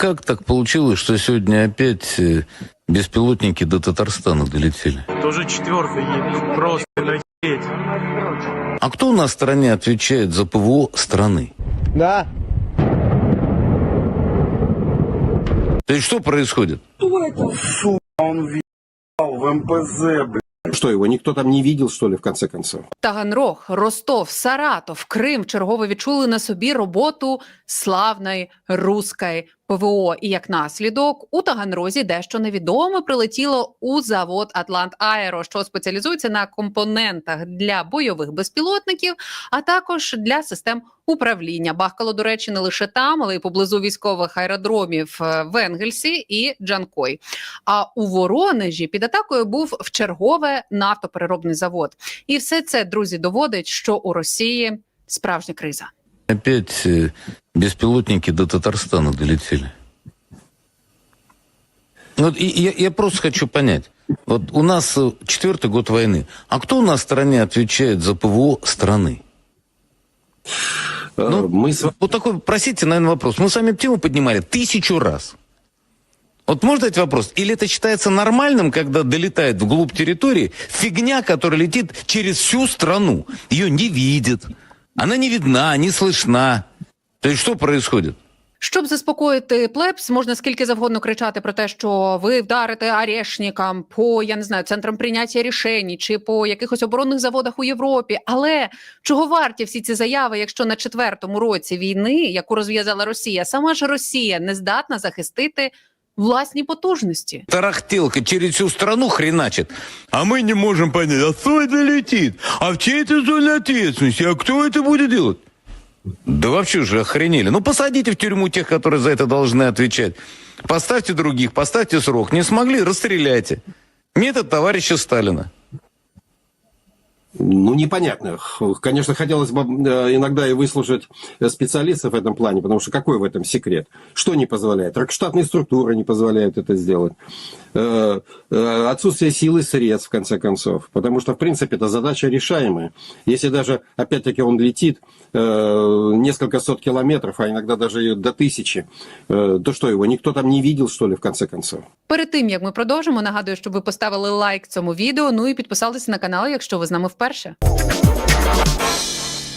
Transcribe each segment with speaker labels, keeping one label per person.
Speaker 1: как так получилось, что сегодня опять э, беспилотники до Татарстана долетели?
Speaker 2: Тоже четвертый едет. Просто наедь.
Speaker 1: А кто у нас в стране отвечает за ПВО страны?
Speaker 3: Да.
Speaker 1: То есть что происходит?
Speaker 4: Он въебал в МПЗ, блядь.
Speaker 5: Что, его никто там не видел, что ли, в конце концов?
Speaker 6: Таганрог, Ростов, Саратов, Крим чергово відчули на собі роботу славної руської ПВО. І як наслідок у Таганрозі дещо невідоме прилетіло у завод Атлант Аеро, що спеціалізується на компонентах для бойових безпілотників, а також для систем управління. Бахкало, до речі, не лише там, але й поблизу військових аеродромів е, в Енгельсі і Джанкой. А у Воронежі під атакою був вчергове нафтопереробний завод. І все це, друзі, доводить, що у Росії справжня криза.
Speaker 1: Опять э, беспилотники до Татарстана долетели. Вот и я, я просто хочу понять. Вот у нас э, четвертый год войны. А кто у нас в стране отвечает за ПВО страны?
Speaker 5: Э,
Speaker 1: Ну,
Speaker 5: мы с.
Speaker 1: Вот такой, простите, наверное, вопрос. Мы с вами тему поднимали тысячу раз. Вот можно дать вопрос? Или это считается нормальным, когда долетает вглубь территории фигня, которая летит через всю страну? Ее не видят. Она не видна, не слышна. То есть что происходит?
Speaker 6: Щоб заспокоїти плебс, можна скільки завгодно кричати про те, що ви вдарите арешникам по я не знаю центрам прийняття рішень чи по якихось оборонних заводах у Європі. Але чого варті всі ці заяви, якщо на четвертому році війни, яку розв'язала Росія, сама ж Росія не здатна захистити власні потужності?
Speaker 1: Тарахтелка через всю страну хреначит. А мы не можем понять, а кто это летит? А в чьей это зоне ответственности? А кто это будет делать? Да вообще же охренели. Ну, посадите в тюрьму тех, которые за это должны отвечать. Поставьте других, поставьте срок. Не смогли, расстреляйте. Метод товарища Сталина.
Speaker 5: Ну, непонятно. Х- Конечно, хотелось бы э, иногда и выслушать э, специалистов в этом плане, потому что какой в этом секрет? Что не позволяет? Штатные структуры не позволяют это сделать. Э, э, Отсутствие силы и средств, в конце концов. Потому что, в принципе, это задача решаемая. Если даже, опять-таки, он летит э, несколько сот километров, а иногда даже и до тысячи, э, то что, его никто там не видел, что ли, в конце концов?
Speaker 6: Перед тим як ми продовжимо, нагадую, щоб ви поставили лайк цьому відео. Ну і підписалися на канал, якщо ви з нами вперше.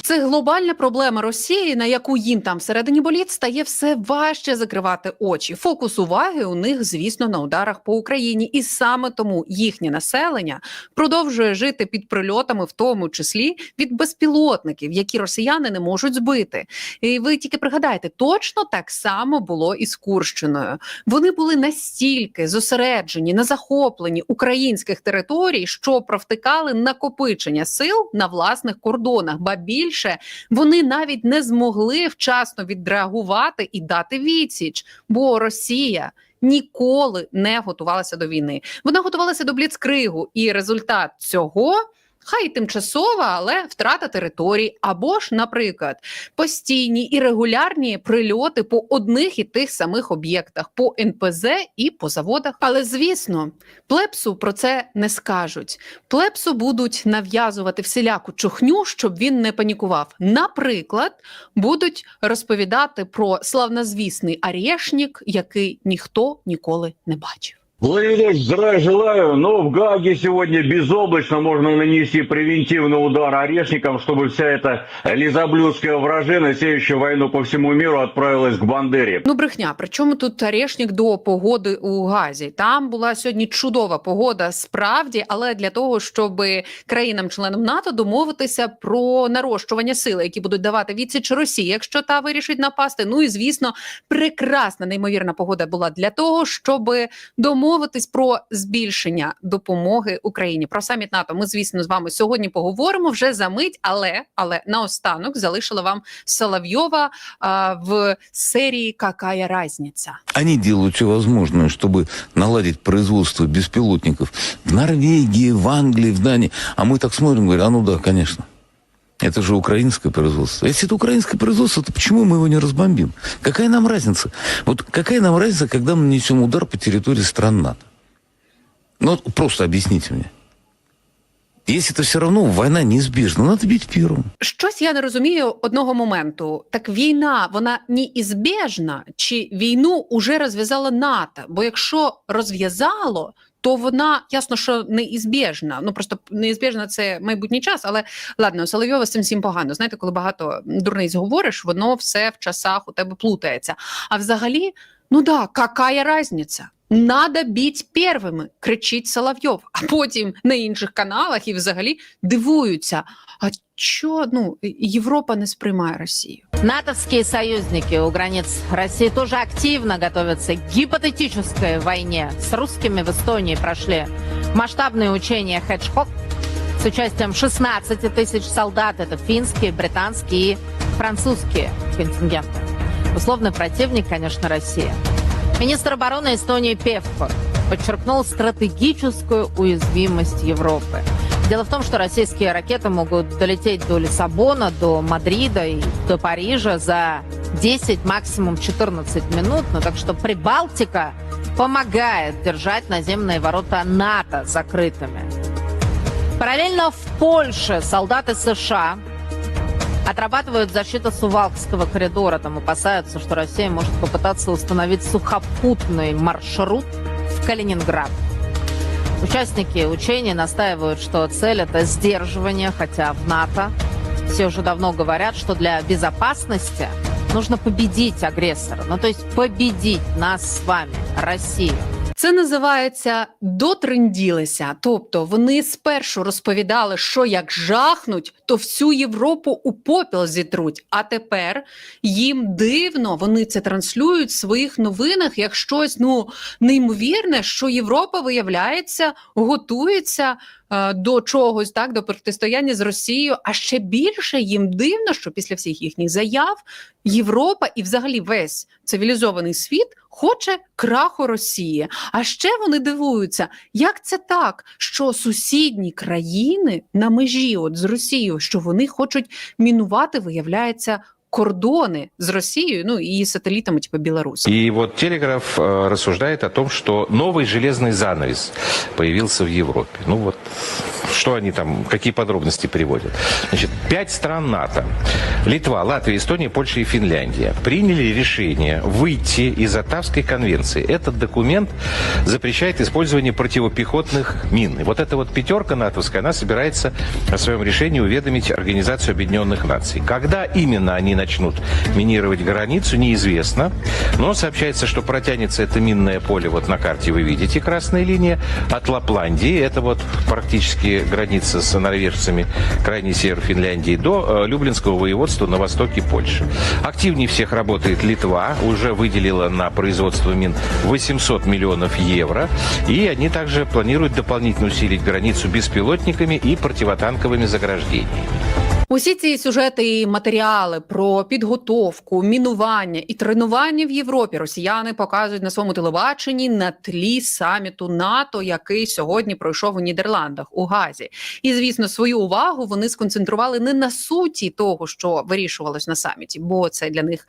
Speaker 6: Це глобальна проблема Росії, на яку їм там всередині боліт стає все важче закривати очі. Фокус уваги у них, звісно, на ударах по Україні, і саме тому їхнє населення продовжує жити під прильотами, в тому числі від безпілотників, які росіяни не можуть збити. І ви тільки пригадайте, точно так само було і з Курщиною. Вони були настільки зосереджені на захопленні українських територій, що провтикали накопичення сил на власних кордонах. Ба більше вони навіть не змогли вчасно відреагувати і дати відсіч, бо Росія. Ніколи не готувалася до війни. Вона готувалася до бліцкригу, і результат цього хай тимчасова, але втрата територій, або ж, наприклад, постійні і регулярні прильоти по одних і тих самих об'єктах, по НПЗ і по заводах. Але звісно, плепсу про це не скажуть. Плепсу будуть нав'язувати всіляку чухню, щоб він не панікував. Наприклад, будуть розповідати про славнозвісний Арєшнік, який ніхто ніколи не бачив.
Speaker 7: Владимир Ильич, здравия желаю. Но в Гаге сегодня безоблачно можно нанести превентивный удар орешникам, чтобы вся эта лизоблюдская вражина, сеющая войну по всему миру, отправилась к Бандере.
Speaker 6: Ну, брехня. Причому тут Орешник до погоди у Газі? Там була сьогодні чудова погода, справді, але для того, щоб країнам-членам НАТО домовитися про нарощування сили, які будуть давати відсіч Росії, якщо та вирішить напасти. Ну і звісно, прекрасна неймовірна погода була для того, щоб домовитись про збільшення допомоги Україні. Про саміт НАТО ми, звісно, з вами сьогодні поговоримо вже за мить, але але наостанок залишила вам Соловйова а, в серії «Какая разница?».
Speaker 1: Они делают все возможное, чтобы наладить производство беспилотников в Норвегии, в Англии, в Дании. А мы так смотрим, говорим, а ну да, конечно. Это же украинское производство. Если это украинское производство, то почему мы его не разбомбим? Какая нам разница? Вот какая нам разница, когда мы нанесем удар по территории стран НАТО? Ну, вот просто объясните мне. Если это все равно война неизбежна, надо бить первым.
Speaker 6: Щось я не розумію одного моменту. Так війна, вона неізбіжна, чи війну уже розв'язала НАТО? Бо якщо розв'язало, то вона ясно, що неізбіжна. Ну просто неізбіжна це майбутній час, але ладно, Соловйова з цим всім погано. Знаєте, коли багато дурниць говориш, воно все в часах у тебе плутається. А взагалі, ну да, какая разниця? Надо бить первими, кричить Соловйов, а потім на інших каналах і взагалі дивуються. А чо ну Європа не сприймає Росію?
Speaker 3: Натовские союзники у границ России тоже активно готовятся к гипотетической войне. С русскими в Эстонии прошли масштабные учения «Хеджхок» с участием 16 тысяч солдат. Это финские, британские и французские контингенты. Условный противник, конечно, Россия. Министр обороны Эстонии Певкор подчеркнул стратегическую уязвимость Европы. Дело в том, что российские ракеты могут долететь до Лиссабона, до Мадрида и до Парижа за 10, максимум 14 минут. Ну, так что Прибалтика помогает держать наземные ворота НАТО закрытыми. Параллельно в Польше солдаты США отрабатывают защиту Сувалкского коридора. Там опасаются, что Россия может попытаться установить сухопутный маршрут в Калининград. Участники учений настаивают, что цель это сдерживание, хотя в НАТО все уже давно говорят, что для безопасности нужно победить агрессора. Ну, то есть победить нас с вами, Россию.
Speaker 6: Це називається дотренділися. Тобто вони спершу розповідали, що як жахнуть, то всю Європу у попіл зітруть. А тепер їм дивно, вони це транслюють в своїх новинах як щось ну неймовірне, що Європа виявляється, готується до чогось, так до протистояння з Росією. А ще більше їм дивно, що після всіх їхніх заяв Європа і взагалі весь цивілізований світ хоче краху Росії. А ще вони дивуються, як це так, що сусідні країни на межі от з Росією, що вони хочуть мінувати, виявляється. Кордони з Росією, ну і сателітами, типу Білорусі.
Speaker 8: И вот Телеграф э, рассуждает о том, что новый железный занавес появился в Европе. Ну вот, что они там, какие подробности приводят. Значит, пять стран НАТО, Литва, Латвия, Эстония, Польша и Финляндия, приняли решение выйти из Оттавской конвенции. Этот документ запрещает использование противопехотных мин. И вот эта вот пятерка натовская, она собирается о своем решении уведомить Организацию Объединенных Наций. Когда именно они начнут минировать границу, неизвестно. Но сообщается, что протянется это минное поле, вот на карте вы видите красная линия, от Лапландии, это вот практически граница с норвежцами, крайний север Финляндии, до э, Люблинского воеводства на востоке Польши. Активнее всех работает Литва, уже выделила на производство мин 800 миллионов евро, и они также планируют дополнительно усилить границу беспилотниками и противотанковыми заграждениями.
Speaker 6: Усі ці сюжети і матеріали про підготовку, мінування і тренування в Європі росіяни показують на своєму телебаченні на тлі саміту НАТО, який сьогодні пройшов у Нідерландах у Газі. І звісно, свою увагу вони сконцентрували не на суті того, що вирішувалось на саміті, бо це для них.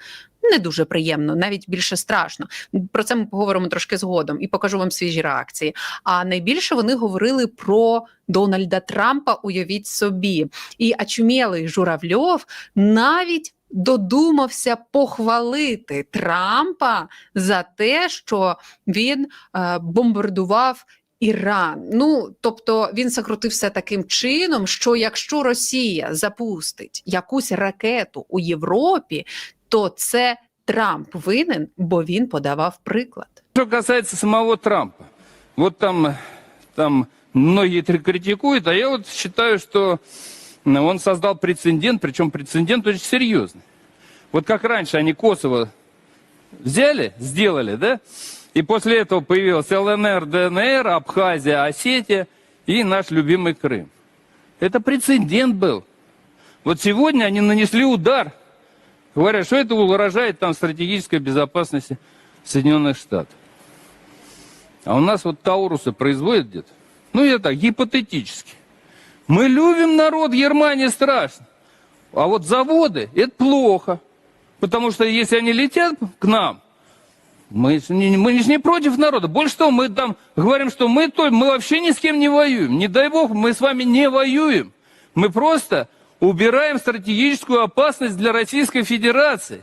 Speaker 6: Не дуже приємно, навіть більше страшно. Про це ми поговоримо трошки згодом і покажу вам свіжі реакції. А найбільше вони говорили про Дональда Трампа. Уявіть собі, і очумілий Журавльов навіть додумався похвалити Трампа за те, що він е, бомбардував. Іран, ну тобто він закрутився таким чином, що якщо Росія запустить якусь ракету у Європі, то це Трамп винен, бо він подавав приклад.
Speaker 9: Что касается самого Трампа, вот там, там многие тр- критикуют, а я вот считаю, что ну, он создал прецедент, причем прецедент очень серьезный. Вот как раньше они Косово взяли, сделали, да? И после этого появилась ЛНР, ДНР, Абхазия, Осетия и наш любимый Крым. Это прецедент был. Вот сегодня они нанесли удар. Говорят, что это угрожает там стратегической безопасности Соединенных Штатов. А у нас вот Таурусы производят где-то. Ну, я так, гипотетически. Мы любим народ, Германия страшно. А вот заводы, это плохо. Потому что если они летят к нам, Мы, мы же не против народа. Больше того, мы там говорим, что мы, то, мы вообще ни с кем не воюем. Не дай бог, мы с вами не воюем. Мы просто убираем стратегическую опасность для Российской Федерации.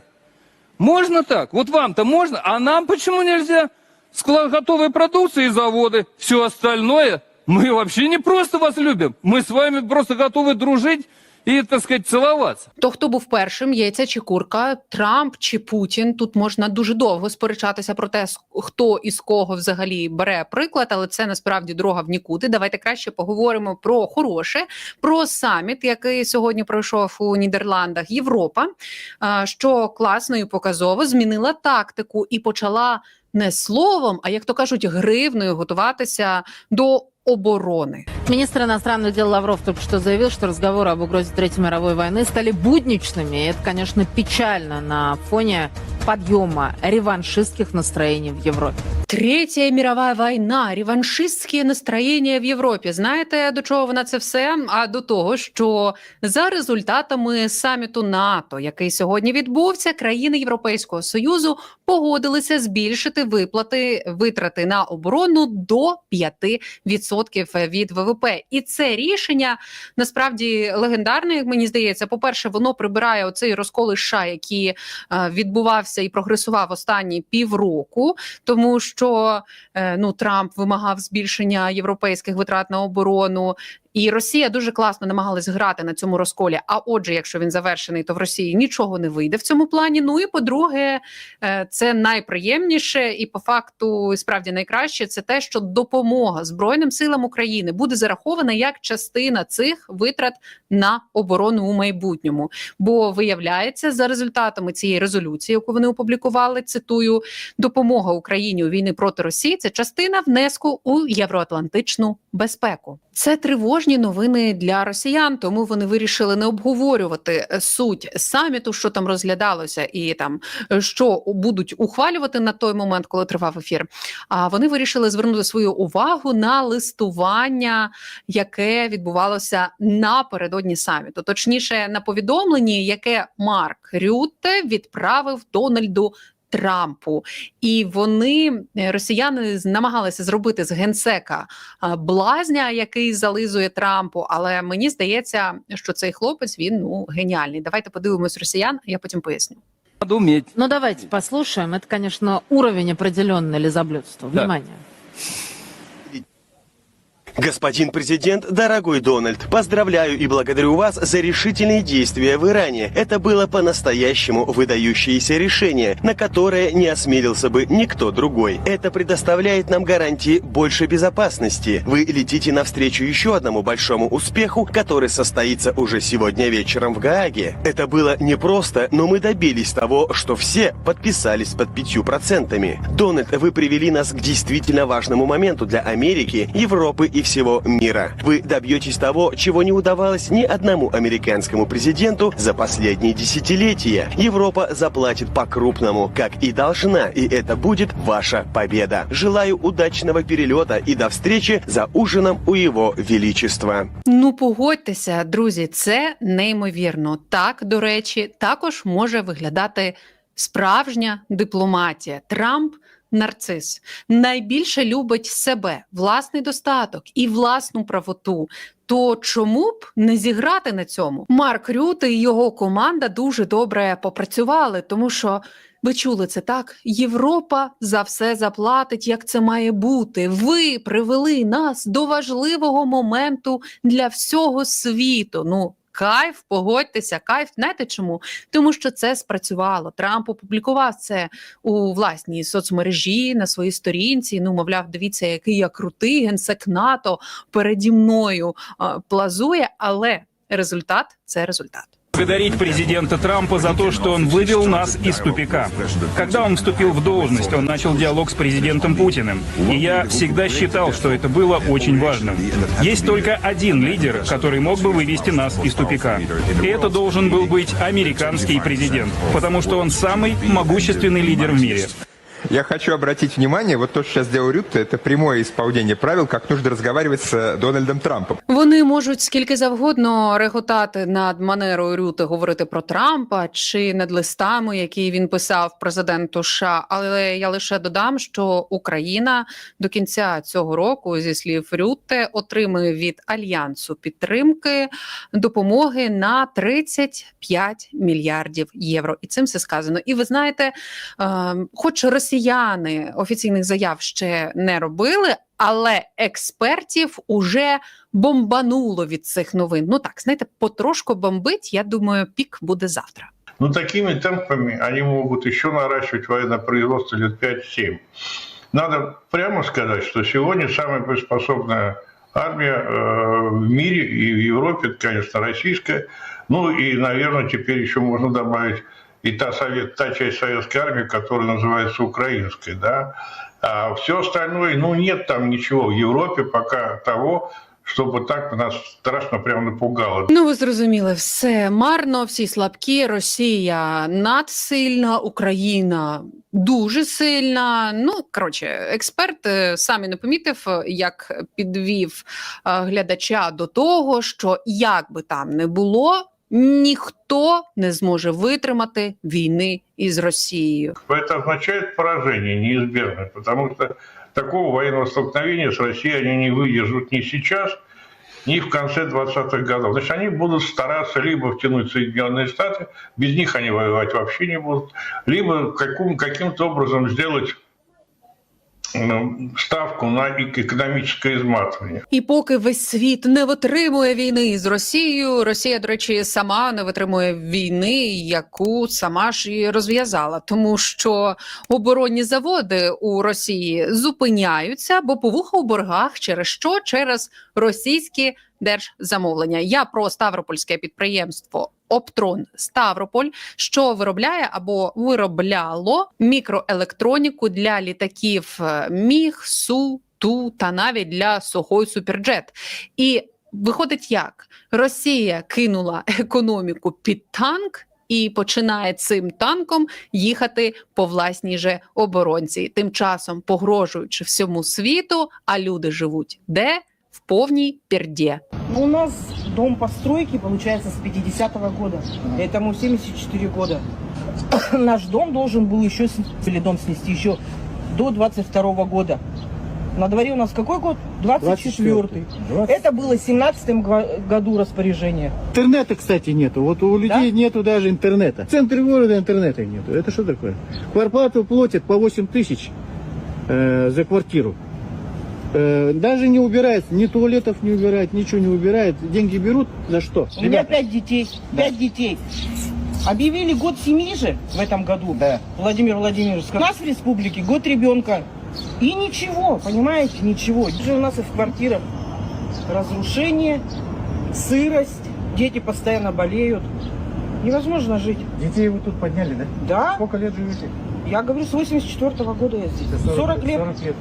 Speaker 9: Можно так? Вот вам-то можно, а нам почему нельзя? Склад готовой продукции и заводы. Все остальное мы вообще не просто вас любим. Мы с вами просто готовы дружить и, так сказать, целоваться.
Speaker 6: То, хто був першим, яйця чи курка, Трамп чи Путін. Тут можна дуже довго сперечатися про те, хто із кого взагалі бере приклад, але це насправді дорога в нікуди. Давайте краще поговоримо про хороше, про саміт, який сьогодні пройшов у Нідерландах. Європа, що класно і показово змінила тактику і почала не словом, а як то кажуть, гривною готуватися до оборони.
Speaker 3: Министр иностранных дел Лавров только что заявил, что разговоры об угрозе Третьей мировой войны стали будничными. И это, конечно, печально на фоне подъема реваншистских настроений в Европе.
Speaker 6: Третя мірова війна, реваншистські настроєння в Європі. Знаєте, до чого вона це все? А до того, що за результатами саміту НАТО, який сьогодні відбувся, країни Європейського союзу погодилися збільшити виплати витрати на оборону до 5% від ВВП. І це рішення насправді легендарне, як мені здається. По перше, воно прибирає оцей розкол США, який е, відбувався і прогресував останні півроку тому що е, ну Трамп вимагав збільшення європейських витрат на оборону. І Росія дуже класно намагалась грати на цьому розколі. А отже, якщо він завершений, то в Росії нічого не вийде в цьому плані. Ну і по-друге, е, це найприємніше і по факту справді найкраще це те, що допомога Збройним силам України буде зарахована як частина цих витрат на оборону у майбутньому. Бо виявляється, за результатами цієї резолюції, яку вони опублікували, цитую, допомога Україні у війни проти Росії це частина внеску у євроатлантичну безпеку. Це тривожні новини для росіян, тому вони вирішили не обговорювати е, суть саміту, що там розглядалося, і там е, що будуть ухвалювати на той момент, коли тривав ефір. А вони вирішили звернути свою увагу на листування, яке відбувалося напередодні саміту, точніше на повідомленні, яке Марк Рютте відправив Дональду. Трампу, і вони е, росіяни намагалися зробити з генсека блазня, який зализує Трампу. Але мені здається, що цей хлопець він ну геніальний. Давайте подивимось росіян. Я потім поясню.
Speaker 9: Надо уметь.
Speaker 3: Ну, давайте послушаем. Это, конечно, уровень определенный лизоблюдства.
Speaker 9: Да.
Speaker 10: Господин президент, дорогой Дональд, поздравляю и благодарю вас за решительные действия в Иране. Это было по-настоящему выдающееся решение, на которое не осмелился бы никто другой. Это предоставляет нам гарантии большей безопасности. Вы летите навстречу еще одному большому успеху, который состоится уже сегодня вечером в Гааге. Это было непросто, но мы добились того, что все подписались под пятью процентами. Дональд, вы привели нас к действительно важному моменту для Америки, Европы и всего мира. Вы добьетесь того, чего не удавалось ни одному американскому президенту за последние десятилетия. Европа заплатит по-крупному, как и должна, и это будет ваша победа. Желаю удачного перелета и до встречи за ужином у его величества.
Speaker 6: Ну погодьтеся, друзі, це неймовірно. Так, до речі, також може виглядати справжня дипломатія. Трамп. Нарцис найбільше любить себе, власний достаток і власну правоту. То чому б не зіграти на цьому? Марк Рюти і його команда дуже добре попрацювали, тому що ви чули це так? Європа за все заплатить, як це має бути. Ви привели нас до важливого моменту для всього світу. Ну. Кайф, погодьтеся, кайф. Знаєте чому? Тому що це спрацювало. Трамп опублікував це у власній соцмережі на своїй сторінці. Ну, мовляв, дивіться, який я крутий генсек НАТО переді мною а, плазує, але результат це результат.
Speaker 11: Благодарить президента Трампа за то, что он вывел нас из тупика. Когда он вступил в должность, он начал диалог с президентом Путиным. И я всегда считал, что это было очень важным. Есть только один лидер, который мог бы вывести нас из тупика. И это должен был быть американский президент, потому что он самый могущественный лидер в мире.
Speaker 12: Я хочу обратить внимание, вот то, что сейчас делал Рютте, это прямое исполнение правил, как нужно разговаривать э, Дональдом Трампом.
Speaker 6: Вони можуть скільки завгодно реготати над манерою Рюти, говорити про Трампа чи над листами, які він писав президенту США. Але я лише додам, що Україна до кінця цього року, зі слів Рюте, отримує від альянсу підтримки допомоги на 35 мільярдів євро. І цим все сказано. І ви знаєте, е, хоч росіяни офіційних заяв ще не робили, але експертів уже бомбануло від цих новин. Ну так, знаєте, потрошку бомбить. Я думаю, пік буде завтра.
Speaker 13: Ну, такими темпами они могут еще наращивать военное производство лет 5-7. Надо прямо сказать, что сегодня самая армия э, в мире и в Европе, это, конечно, российская. Ну и, наверное, теперь еще можно добавить и та, совет, та часть советской армии, которая называется украинской. Да? А все остальное, ну нет там ничего в Европе пока того, чтобы так нас страшно прям напугало.
Speaker 6: Ну, ви зрозуміли, все марно, всі слабкі. Росія надсильна, Україна дуже сильна. Ну коротше, експерт е, сам не помітив, як підвів е, глядача до того, що як би там не було, ніхто не зможе витримати війни із Росією.
Speaker 13: Это означает поражение неизбежное, потому что такого военного столкновения с Россией они не выдержат ни сейчас, ни в конце 20-х годов. Значит, они будут стараться либо втянуть Соединенные Штаты, без них они воевать вообще не будут, либо каким- каким-то образом сделать ну, ставку на эк- экономическое изматывание.
Speaker 6: І поки весь світ не витримує війни з Росією, Росія, до речі, сама не витримує війни, яку сама ж і розв'язала, тому що оборонні заводи у Росії зупиняються, бо повуха у боргах через що? Через російські держзамовлення. Я про ставропольське підприємство. Оптрон Ставрополь, що виробляє або виробляло мікроелектроніку для літаків е, Міг, Су, Ту та навіть для Сухой Суперджет. І виходить як Росія кинула економіку під танк. І починає цим танком їхати по власній же оборонці, тим часом погрожуючи всьому світу. А люди живуть де в повній пірді.
Speaker 14: Ну, у нас дом постройки, получается, с 50-го года. Этому 74 года. Наш дом должен был еще, с- или дом снести еще до 22 года. На дворе у нас какой год? 24-й. Это было в 17 году распоряжение.
Speaker 2: Интернета, кстати, нету. Вот у людей нету даже интернета. В центре города интернета нету. Это что такое? Кварплату платят по 8 тысяч э, за квартиру. Э, даже не убирается, ни туалетов не убирает, ничего не убирает. Деньги берут за что?
Speaker 14: У меня пять детей. Пять детей. Объявили год семьи же в этом году.
Speaker 2: Да.
Speaker 14: Владимир Владимирович, у нас в республике год ребенка. И ничего, понимаете, ничего. Же у нас и в квартирах разрушение, сырость, дети постоянно болеют. Невозможно жить.
Speaker 2: Детей вы тут подняли, да?
Speaker 14: Да,
Speaker 2: Сколько лет живете?
Speaker 14: я говорю, с 84 года я здесь. 40 лет.
Speaker 2: 40 лет.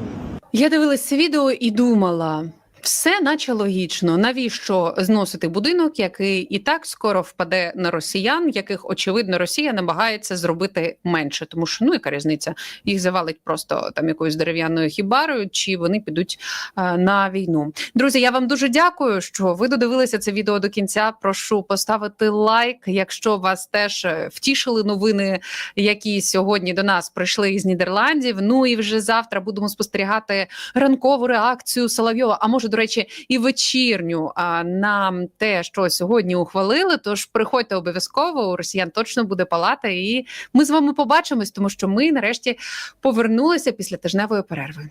Speaker 6: Я дивилась це відео і думала. Все наче логічно. Навіщо зносити будинок, який і так скоро впаде на росіян, яких очевидно Росія намагається зробити менше, тому що ну яка різниця? Їх завалить просто там якоюсь дерев'яною хібарою, чи вони підуть е, на війну. Друзі, я вам дуже дякую, що ви додивилися це відео до кінця. Прошу поставити лайк, якщо вас теж е, втішили новини, які сьогодні до нас прийшли із Нідерландів. Ну і вже завтра будемо спостерігати ранкову реакцію Соловйова. А може, до речі, і вечірню а, нам те, що сьогодні ухвалили. Тож приходьте обов'язково. У росіян точно буде палата, і ми з вами побачимось, тому що ми нарешті повернулися після тижневої перерви.